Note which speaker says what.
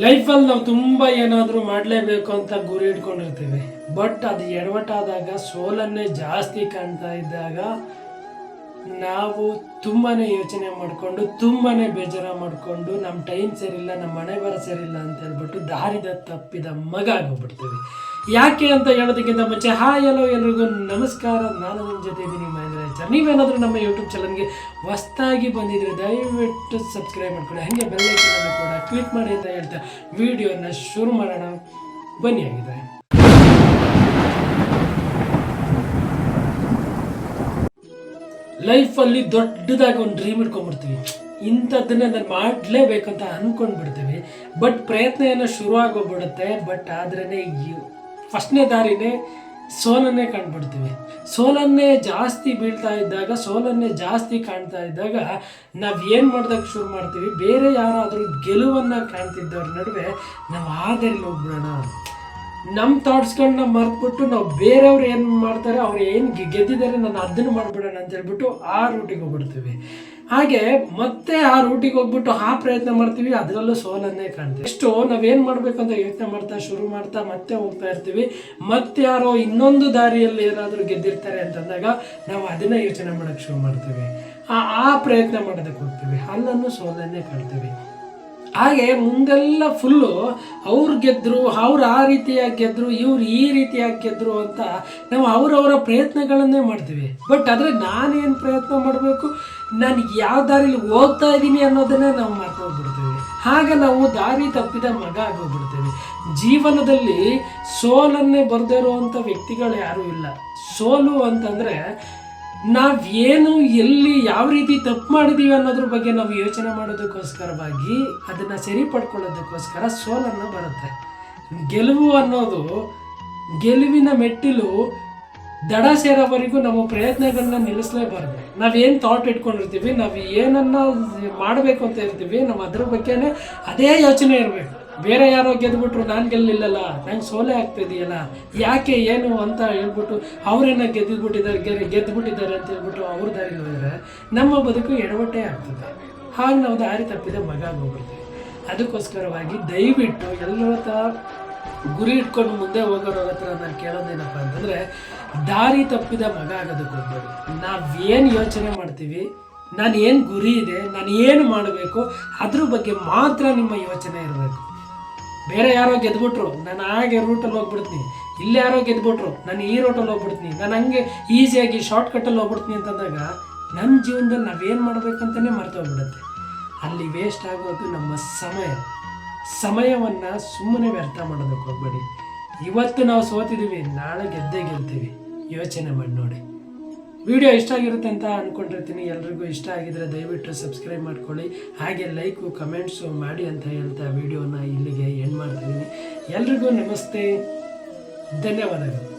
Speaker 1: ಲೈಫಲ್ಲಿ ನಾವು ತುಂಬ ಏನಾದರೂ ಮಾಡಲೇಬೇಕು ಅಂತ ಗುರಿ ಇಟ್ಕೊಂಡಿರ್ತೀವಿ. ಬಟ್ ಅದು ಎಡವಟ್ಟಾದಾಗ, ಸೋಲನ್ನೇ ಜಾಸ್ತಿ ಕಾಣ್ತಾ ಇದ್ದಾಗ, ನಾವು ತುಂಬಾ ಯೋಚನೆ ಮಾಡಿಕೊಂಡು ತುಂಬಾ ಬೇಜಾರ ಮಾಡಿಕೊಂಡು ನಮ್ಮ ಟೈಮ್ ಸರಿಲ್ಲ ನಮ್ಮ ಮನೆ ಬರ ಸರಿಲ್ಲ ಅಂತ ಹೇಳ್ಬಿಟ್ಟು ದಾರಿದ ತಪ್ಪಿದ ಮಗ ಆಗೋಗ್ಬಿಡ್ತೀವಿ. ಯಾಕೆ ಅಂತ ಹೇಳೋದಕ್ಕಿಂತ ಮುಂಚೆ, ಹಾಯ್ ಎಲ್ಲೋ ಎಲ್ರಿಗೂ ನಮಸ್ಕಾರ. ನಾನು ನಿಮ್ಮ ಜೊತೆ ಇದ್ದೀನಿ ಮಹೇಂದ್ರ ಆಚಾರ್ ನೀವೇನಾದರೂ ನಮ್ಮ ಯೂಟ್ಯೂಬ್ ಚಾನಲ್ಗೆ ಹೊಸ್ತಾಗಿ ಬಂದಿದ್ರೆ ದಯವಿಟ್ಟು ಸಬ್ಸ್ಕ್ರೈಬ್ ಮಾಡ್ಕೊಳ್ಳಿ. ಹಾಗೆ ಬೆಲ್ಲೈಕನ್ನು ಕೂಡ ಕ್ಲಿಕ್ ಮಾಡಿ ಅಂತ ಹೇಳ್ತಾ ವಿಡಿಯೋನ ಶುರು ಮಾಡೋಣ. ಬನ್ನಿ ಆಗಿದೆ ಲೈಫಲ್ಲಿ ದೊಡ್ಡದಾಗಿ ಒಂದು ಡ್ರೀಮ್ ಇಟ್ಕೊಂಡ್ಬಿಡ್ತೀವಿ. ಇಂಥದ್ದನ್ನೇ ನಾನು ಮಾಡಲೇಬೇಕಂತ ಅಂದ್ಕೊಂಡ್ಬಿಡ್ತೀವಿ ಬಟ್ ಪ್ರಯತ್ನ ಏನೋ ಶುರು ಆಗೋಗ್ಬಿಡುತ್ತೆ ಬಟ್ ಆದ್ರೇ ಫಸ್ಟ್ನೇ ದಾರಿನೇ ಸೋಲನ್ನೇ ಕಂಡುಬಿಡ್ತೀವಿ. ಸೋಲನ್ನೇ ಜಾಸ್ತಿ ಬೀಳ್ತಾ ಇದ್ದಾಗ, ಸೋಲನ್ನೇ ಜಾಸ್ತಿ ಕಾಣ್ತಾ ಇದ್ದಾಗ ನಾವು ಏನು ಮಾಡ್ದಾಗ ಶುರು ಮಾಡ್ತೀವಿ? ಬೇರೆ ಯಾರಾದರೂ ಗೆಲುವನ್ನು ಕಾಣ್ತಿದ್ದವ್ರ ನಡುವೆ ನಾವು ಆದರಲ್ಲಿ ಹೋಗ್ಬಿಡೋಣ ನಮ್ಮ ಥಾಟ್ಸ್ಗಳನ್ನ ಮರ್ತ್ಬಿಟ್ಟು ನಾವು ಬೇರೆಯವ್ರು ಏನು ಮಾಡ್ತಾರೆ, ಅವ್ರು ಏನು ಗೆದ್ದಿದ್ದಾರೆ ನಾನು ಅದನ್ನು ಮಾಡ್ಬಿಡೋಣ ಅಂತ ಹೇಳ್ಬಿಟ್ಟು ಆ ರೂಟಿಗೆ ಹೋಗ್ಬಿಡ್ತೀವಿ. ಹಾಗೆ ಮತ್ತೆ ಆ ರೂಟಿಗೆ ಹೋಗ್ಬಿಟ್ಟು ಆ ಪ್ರಯತ್ನ ಮಾಡ್ತೀವಿ, ಅದರಲ್ಲೂ ಸೋಲನ್ನೇ ಕಾಣ್ತೀವಿ. ಎಷ್ಟು ನಾವೇನು ಮಾಡ್ಬೇಕು ಅಂತ ಯೋಚನೆ ಮಾಡ್ತಾ, ಶುರು ಮಾಡ್ತಾ, ಮತ್ತೆ ಹೋಗ್ತಾ ಇರ್ತೀವಿ. ಮತ್ತೆ ಯಾರೋ ಇನ್ನೊಂದು ದಾರಿಯಲ್ಲಿ ಏನಾದರೂ ಗೆದ್ದಿರ್ತಾರೆ ಅಂತಂದಾಗ ನಾವು ಅದನ್ನೇ ಯೋಚನೆ ಮಾಡೋಕ್ಕೆ ಶುರು ಮಾಡ್ತೀವಿ. ಆ ಆ ಪ್ರಯತ್ನ ಮಾಡೋದಕ್ಕೆ ಹೋಗ್ತೀವಿ. ಅಲ್ಲನ್ನು ಸೋಲನ್ನೇ ಕಾಣ್ತೀವಿ. ಹಾಗೆ ಮುಂದೆಲ್ಲ ಫುಲ್ಲು ಅವ್ರು ಗೆದ್ರು, ಅವ್ರು ಆ ರೀತಿಯಾಗಿ ಗೆದ್ರು, ಇವ್ರು ಈ ರೀತಿಯಾಗಿ ಗೆದ್ರು ಅಂತ ನಾವು ಅವರವರ ಪ್ರಯತ್ನಗಳನ್ನೇ ಮಾಡ್ತೀವಿ. ಬಟ್ ಆದರೆ ನಾನೇನು ಪ್ರಯತ್ನ ಮಾಡಬೇಕು? ನಾನು ಯಾವ ದಾರಿಲಿ ಹೋಗ್ತಾ ಇದ್ದೀನಿ ಅನ್ನೋದನ್ನೇ ನಾವು ಮಾತಾಡ್ಬಿಡ್ತೀವಿ ಹಾಗೆ ನಾವು ದಾರಿ ತಪ್ಪಿದ ಮಗ ಆಗೋಗ್ಬಿಡ್ತೀವಿ. ಜೀವನದಲ್ಲಿ ಸೋಲನ್ನೇ ಬರದೇ ಇರುವಂಥ ವ್ಯಕ್ತಿಗಳು ಯಾರೂ ಇಲ್ಲ. ಸೋಲು ಅಂತಂದರೆ ನಾವೇನು ಎಲ್ಲಿ ಯಾವ ರೀತಿ ತಪ್ಪು ಮಾಡಿದೀವಿ ಅನ್ನೋದ್ರ ಬಗ್ಗೆ ನಾವು ಯೋಚನೆ ಮಾಡೋದಕ್ಕೋಸ್ಕರವಾಗಿ ಅದನ್ನು ಸರಿಪಡ್ಕೊಳ್ಳೋದಕ್ಕೋಸ್ಕರ ಸೋಲನ್ನು ಬರುತ್ತೆ. ಗೆಲುವು ಅನ್ನೋದು ಗೆಲುವಿನ ಮೆಟ್ಟಿಲು ದಡ ಸೇರೋವರೆಗೂ ನಮ್ಮ ಪ್ರಯತ್ನಗಳನ್ನ ನಿಲ್ಲಿಸಲೇಬಾರ್ದು. ನಾವೇನು ಥಾಟ್ ಇಟ್ಕೊಂಡಿರ್ತೀವಿ, ನಾವು ಏನನ್ನ ಮಾಡಬೇಕು ಅಂತ ಇರ್ತೀವಿ ನಾವು ಅದ್ರ ಬಗ್ಗೆನೇ ಅದೇ ಯೋಚನೆ ಇರಬೇಕು. ಬೇರೆ ಯಾರೋ ಗೆದ್ಬಿಟ್ರು, ನಾನು ಗೆಲ್ಲಿಲ್ಲಲ್ಲ. ನಂಗೆ ಸೋಲೆ ಆಗ್ತಿದೆಯಲ್ಲ. ಯಾಕೆ ಏನು ಅಂತ ಹೇಳ್ಬಿಟ್ಟು ಅವರೇನ ಗೆದ್ದುಬಿಟ್ಟಿದ್ದಾರೆ ಗೆದ್ದು ಗೆದ್ದುಬಿಟ್ಟಿದ್ದಾರೆ ಅಂತ ಹೇಳ್ಬಿಟ್ಟು ಅವ್ರ ದಾರಿಗೆ ಹೋದರೆ ನಮ್ಮ ಬದುಕು ಎಡವಟ್ಟೆ ಆಗ್ತದೆ. ಹಾಗೆ ನಾವು ದಾರಿ ತಪ್ಪಿದ ಮಗ ಹೋಗ್ಬಿಡ್ತೀವಿ ಅದಕ್ಕೋಸ್ಕರವಾಗಿ ದಯವಿಟ್ಟು ಎಲ್ಲರ ಹತ್ರ ಗುರಿ ಇಟ್ಕೊಂಡು ಮುಂದೆ ಹೋಗೋರ ಹತ್ರ ನಾನು ಕೇಳೋದೇನಪ್ಪ ಅಂತಂದರೆ, ದಾರಿ ತಪ್ಪಿದ ಮಗ ಆಗೋದಕ್ಕೆ ನಾವೇನು ಯೋಚನೆ ಮಾಡ್ತೀವಿ, ನಾನು ಏನು ಗುರಿ ಇದೆ, ನಾನು ಏನು ಮಾಡಬೇಕು, ಅದ್ರ ಬಗ್ಗೆ ಮಾತ್ರ ನಿಮ್ಮ ಯೋಚನೆ ಇರಬೇಕು. ಬೇರೆ ಯಾರೋ ಗೆದ್ಬಿಟ್ರು. ನಾನು ಹಾಗೆ ರೂಟಲ್ಲಿ ಹೋಗ್ಬಿಡ್ತೀನಿ. ಇಲ್ಲಿ ಯಾರೋ ಗೆದ್ಬಿಟ್ರು. ನಾನು ಈ ರೂಟಲ್ಲಿ ಹೋಗ್ಬಿಡ್ತೀನಿ. ನಾನು ಹಂಗೆ ಈಸಿಯಾಗಿ ಶಾರ್ಟ್ಕಟ್ಟಲ್ಲಿ ಹೋಗ್ಬಿಡ್ತೀನಿ ಅಂತಂದಾಗ ನನ್ನ ಜೀವನದಲ್ಲಿ ನಾವೇನು ಮಾಡಬೇಕಂತಲೇ ಮರ್ತೋಗ್ಬಿಡುತ್ತೆ ಅಲ್ಲಿ ವೇಸ್ಟ್ ಆಗೋದು ನಮ್ಮ ಸಮಯ. ಸಮಯವನ್ನು ಸುಮ್ಮನೆ ವ್ಯರ್ಥ ಮಾಡೋದಕ್ಕೆ ಹೋಗ್ಬೇಡಿ. ಇವತ್ತು ನಾವು ಸೋತಿದ್ದೀವಿ ನಾಳೆ ಗೆದ್ದೇ ಗೆಲ್ತೀವಿ. ಯೋಚನೆ ಮಾಡಿ ನೋಡಿ. ವಿಡಿಯೋ ಇಷ್ಟ ಆಗಿರುತ್ತೆ ಅಂತ ಅಂದ್ಕೊಂಡಿರ್ತೀನಿ ಎಲ್ರಿಗೂ ಇಷ್ಟ ಆಗಿದ್ರೆ ದಯವಿಟ್ಟು ಸಬ್ಸ್ಕ್ರೈಬ್ ಮಾಡ್ಕೊಳ್ಳಿ. ಹಾಗೆ ಲೈಕು ಕಮೆಂಟ್ಸು ಮಾಡಿ ಅಂತ ಹೇಳ್ತಾ ವಿಡಿಯೋನ ಮಾಡ್ತಿದ್ದೀನಿ ಎಲ್ರಿಗೂ ನಮಸ್ತೆ. ಧನ್ಯವಾದಗಳು.